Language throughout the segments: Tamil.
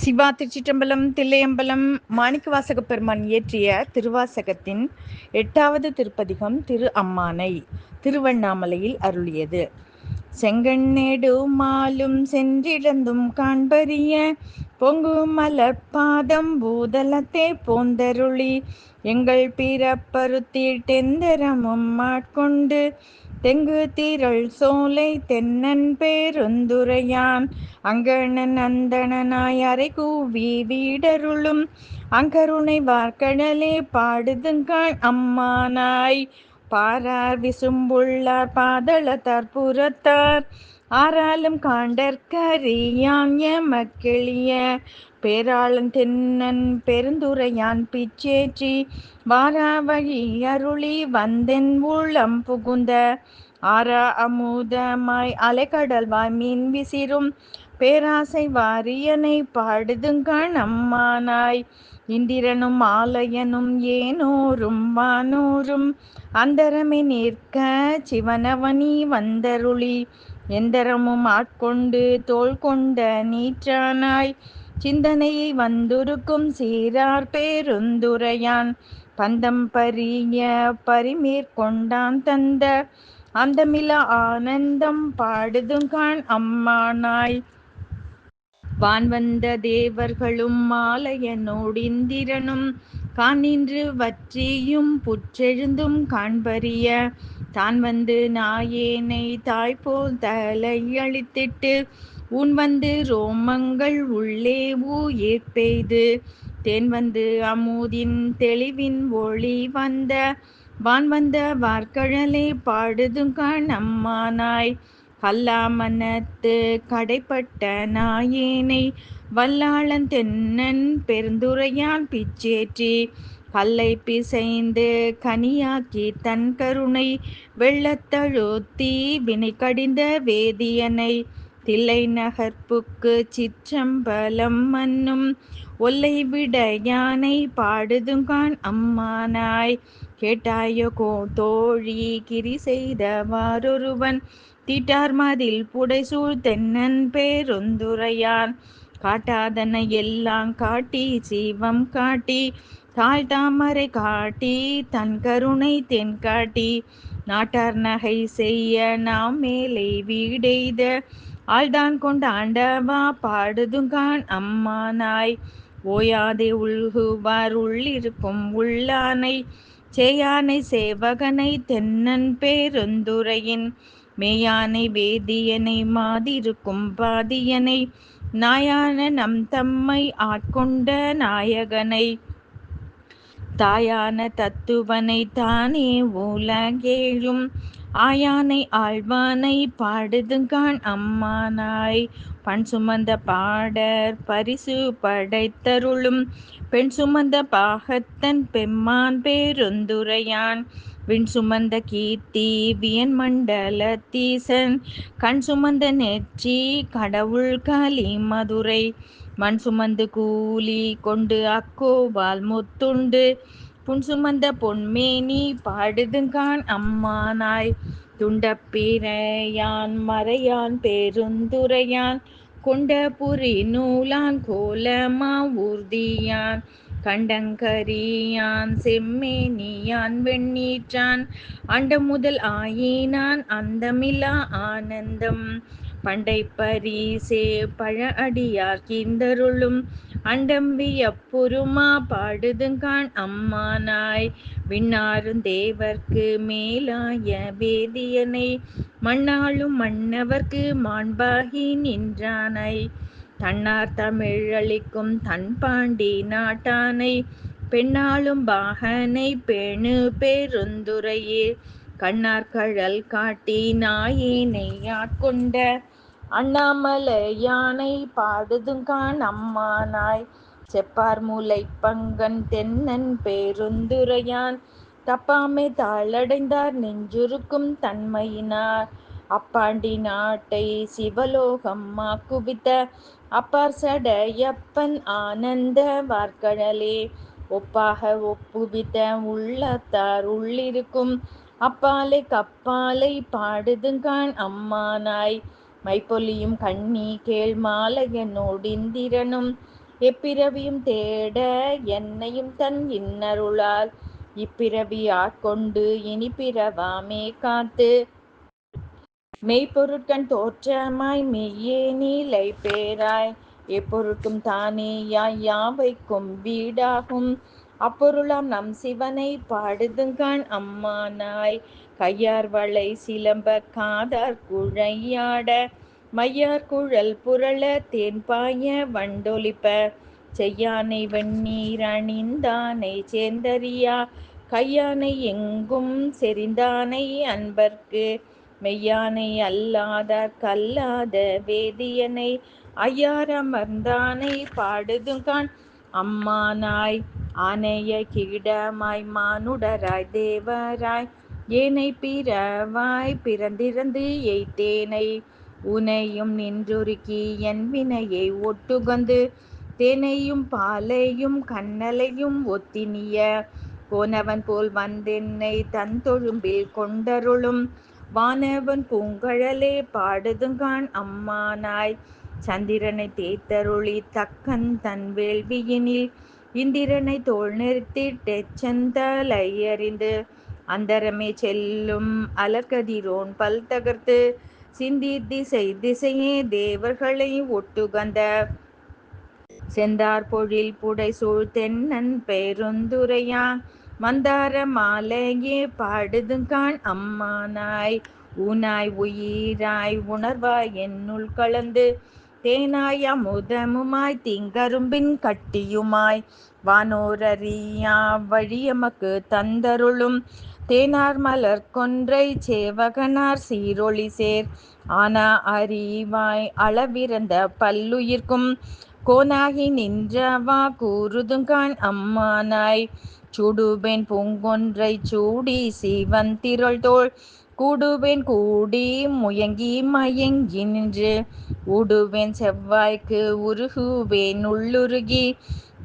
சிவா திருச்சிற்றம்பலம் தில்லையம்பலம் மாணிக்கவாசக பெருமான் இயற்றிய திருவாசகத்தின் எட்டாவது திருப்பதிகம் திரு அம்மானை திருவண்ணாமலையில் அருளியது. செங்கண்ணேடு மாலும் சென்றிழந்தும் காண்பறிய பொங்கு மலர்பாதம் பூதலத்தே போந்தருளி எங்கள் பிறப்பருத்தீட்டெந்தரமும் மாட்கொண்டு தெங்கு தீரள் சோலை தென்னன் பேருந்துரையான். அங்கணன் அந்தணனாய் அரை கூவி வீடருளும். அங்கருணை வார்கடலே பாடுதுங்கான் அம்மானாய். பாரார் விசும்புள்ளார் பாதள தற்புறத்தார் ஆறாலும் காண்டற்கரியான் எமக்கெளிய பேராளன் தென்னன் பெருந்துரையான் பிச்சேற்றி வாரா வழி அருளி வந்தென் உள்ளம் புகுந்த ஆரா அமுதமாய் அலைக்கடல்வாய் மீன் விசிறும் பேராசை வாரியனை பாடுதுங்கணம்மானாய் இந்திரனும் ஆலயனும் ஏனோரும் வானோரும் அந்தரமே நிற்க சிவனவனி வந்தருளி எந்தரமும் ஆட்கொண்டு தோல் கொண்ட நீற்றானாய் சிந்தனையை வந்துருக்கும் சீரார் பேருந்துரையான். பந்தம் பரிய பரிமேற்கொண்டான் தந்த அந்தமில ஆனந்தம் பாடுதுங்கான் அம்மானாய் வான் வந்த தேவர்களும் மாலையனோடிந்திரனும் காணின்று வற்றியும் புற்றெழுந்தும் காண்பறிய தான் வந்து நாயேனை தாய்போல் தலையளித்திட்டு உன் வந்து ரோமங்கள் உள்ளே ஊயிர் பெய்து தேன் வந்து அமுதின் தெளிவின் ஒளி வந்த வான் வந்த வார்கழலே பாடுதுங்கான் நாய் கல்லாமனத்து கடைப்பட்ட நாயேனை வல்லாளன் தென்னன் பெருந்துரையான் பிச்சேற்றி கல்லை பிசைந்து கனியாக்கி தன் கருணை வெள்ளத்தழுத்தி வினை கடிந்த வேதியனை தில்லை நகர்ப்புக்கு சிற்றம்பலம் மன்னும் ஒல்லை விட யானை பாடுதுங்கான் அம்மானாய் கேட்டாயோ கோ தோழி கிரி செய்தவாறொருவன் காட்டிட்டார் மதில் புடைசூழ் தென்னன் பேருந்துரையான். காட்டாதன எல்லாம் காட்டி சீவம் காட்டி தாழ் தாமரை காட்டி தன் கருணை தென் காட்டி. நாட்டார் நகை செய்ய நாம் மேலே வீடெய்த ஆழ்தான் கொண்ட ஆண்டவா பாடுதுங்கான் அம்மானாய் ஓயாதே உள்குவார் உள்ளிருக்கும் உள்ளானை சேயானை சேவகனை தென்னன் பேருந்துரையின். மேயானை வேதியனை மாதிருக்கும் பாதியனை நாயான நம் தம்மை ஆட்கொண்ட நாயகனை. தாயான தத்துவனை தானே உலகேழும் ஆயானை ஆழ்வானை பாடுதுங்கான் அம்மானாய். பண் சுமந்த பாடர் பரிசு படைத்தருளும் பெண் சுமந்த பாகத்தன் பெம்மான் பேருந்துரையான். விண் சுமந்த கீர்த்தி வியன் மண்டல தீசன் கண் சுமந்த நெற்றி கடவுள் காலி மதுரை மண் சுமந்து கூலி கொண்டு அக்கோவால் முத்துண்டு புன் சுமந்த பொன்மேனி பாடுதுங்கான் அம்மானாய் துண்டப்பிரையான் மறையான் பேருந்துரையான் கொண்ட புரி நூலான் கோலமா ஊர்தியான் கண்டங்கரியான் செம்மேனியான் வெண்ணீற்றான். அண்டம் முதல் ஆயினான் அந்தமிலா ஆனந்தம். பண்டை பரிசே பழ அடியார் கீந்தருளும் அண்டம்பியப்புருமா பாடுதுங்கான் அம்மானாய். விண்ணாரும் தேவர்க்கு மேலாய வேதியனை. மண்ணாளும் மன்னவர்க்கு மாண்பாகி நின்றானை. தன்னார் தமிழளிக்கும் தன் பாண்டி நாட்டானை பெண்ணாளும் பாகனை பெணு பேருந்துரையே கண்ணார் கழல் காட்டி நாயினை ஆட்கொண்ட அண்ணாமலை யானை பாடுதுங்கான் அம்மானாய் செப்பார் மூலை பங்கன் தென்னன் பேருந்துரையான் தப்பாமை தாளடைந்தார் நெஞ்சுருக்கும் தன்மையினார். அப்பாண்டி நாட்டை சிவலோகம் குவித்த அப்பார் சடையப்பன் ஆனந்த வார்கடலே ஒப்பாக ஒப்புவித்த உள்ளத்தார் உள்ளிருக்கும் அப்பாலை கப்பாலை பாடுதுங்கான் அம்மானாய். மைப்பொலியும் கண்ணி கேள் மாலையனோடிந்திரனும் எப்பிறவியும் தேட என்னையும் தன் இன்னருளால். இப்பிறவி ஆட்கொண்டு இனி பிறவாமே காத்து மெய்ப்பொருட்கண் தோற்றமாய் மெய்யே நீலை பேராய். எப்பொருட்கும் தானேயாய் யாவைக்கும் வீடாகும். அப்பொருளாம் நம் சிவனை பாடுதுங்கான் அம்மானாய். கையார் வளை சிலம்ப காதார் குழையாட. மையார் குழல் புரள தேன்பாய வண்டொலிப்ப. செய்யானை வெண்ணீர் அணிந்தானை சேர்ந்தறியா கையானை எங்கும் செறிந்தானை அன்பர்க்கு. மெய்யானை அல்லாத கல்லாத வேதியனை ஐயாரமர்ந்தானை பாடுதுங்கான். அம்மானாய் ஆனைய கீடமாய் மானுடராய் தேவராய் ஏனை பிறவாய் பிறந்திறந்து எய்தேனை உனையும் நின்றுருக்கி என் வினையை ஒட்டுகந்து தேனையும் பாலையும் கண்ணலையும் ஒத்தினிய. கோனவன் போல் வந்தென்னை தன் தொழும்பில் கொண்டருளும் வானவன் பூங்கழலே பாடுதுங்கான் அம்மானாய். சந்திரனை தேத்தருளி தக்கன் தன் வேள்வியினில். இந்திரனை தோல் நிறுத்திட்டெச்சந்தலை அறிந்து அந்தரமே செல்லும் அலர்கதிரோன் பல் தகர்த்து. சிந்தி திசை திசையே தேவர்களை ஒட்டுகந்த. செந்தார் பொழில் புடை சூழ் தென்னன் பெருந்துரையா. மந்தார மாலையே பாடுதுங்கான் அம்மானாய். ஊனாய் உயிராய் உணர்வாய் என்னுள் கலந்து. தேனாய் அமுதமுமாய் திங்கரும்பின் கட்டியுமாய். வானோரறியா வழியமக்கு தந்தருளும். தேனார் மலர் கொன்றை சேவகனார் சீரொளி சேர். ஆனா அறிவாய் அளவிறந்த பல்லுயிர்க்கும். கோனாகி நின்றவா கூறுதுங்கான் அம்மானாய். சுடுபெண் பூங்கொன்றை சூடி சிவந்திரள் தோள். கூடுவேன் கூடி முயங்கி மயங்கி நின்று. ஊடுவேன் செவ்வாய்க்கு உருகுவேன் உள்ளுருகி.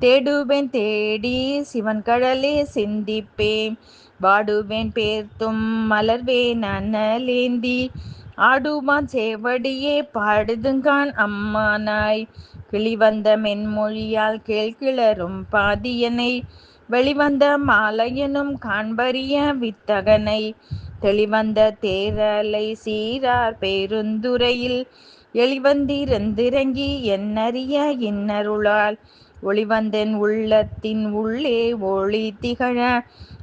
தேடுவேன் தேடி சிவன் கடலே சிந்திப்பேன். வாடுவேன் பேர்த்தும் மலர்வேன் அனலேந்தி. ஆடுவான் சேவடியே பாடுதுங்கான் அம்மானாய். கிளிவந்த மென்மொழியால் கேள்கிளரும் பாதியனை. வெளிவந்த மாலையனும் காண்பறிய வித்தகனை தெளிவந்த தேரலை சீரார் பேருந்துரையில் எளிவந்திருந்திறங்கி என்னறிய இன்னருளால் ஒளிவந்தன் உள்ளத்தின் உள்ளே ஒளி திகழ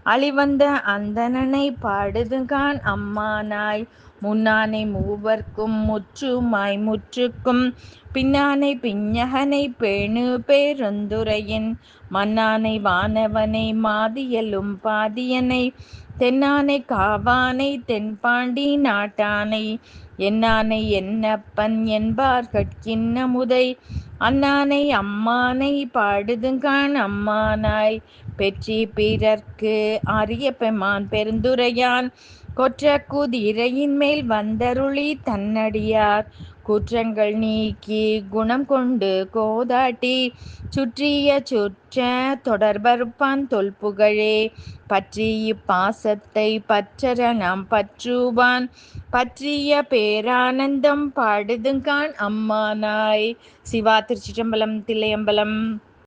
அழிவந்த அந்தணனை பாடுதுகான் அம்மானாய் முன்னானை மூவர்க்கும் முற்றுமாய் முற்றுக்கும் பின்னானை பிஞகனை பேணு பேருந்துரையின் மன்னானை வானவனை மாதியலும் பாதியனை தென்னானை காவானை தென்பாண்டி நாட்டானை என்னானை என்னப்பன் என்பார்கட்கின்ன முதை அண்ணானை அம்மானை பாடுதுங்கான் அம்மானாய் பெற்றி பிறர்க்கு அரிய பெமான் பெருந்துரையான் கொற்ற குதிரையின் மேல் வந்தருளி தன்னடியார். குற்றங்கள் நீக்கி குணம் கொண்டு கோதாட்டி சுற்றிய சுற்ற தொடர்பறுப்பான் தொல்புகழே. பற்றி இப்பாசத்தை பற்றர நாம் பற்றுவான். பற்றிய பேரானந்தம் பாடுதுங்கான் அம்மானாய். சிவா திருச்சிற்றம்பலம் தில்லையம்பலம்.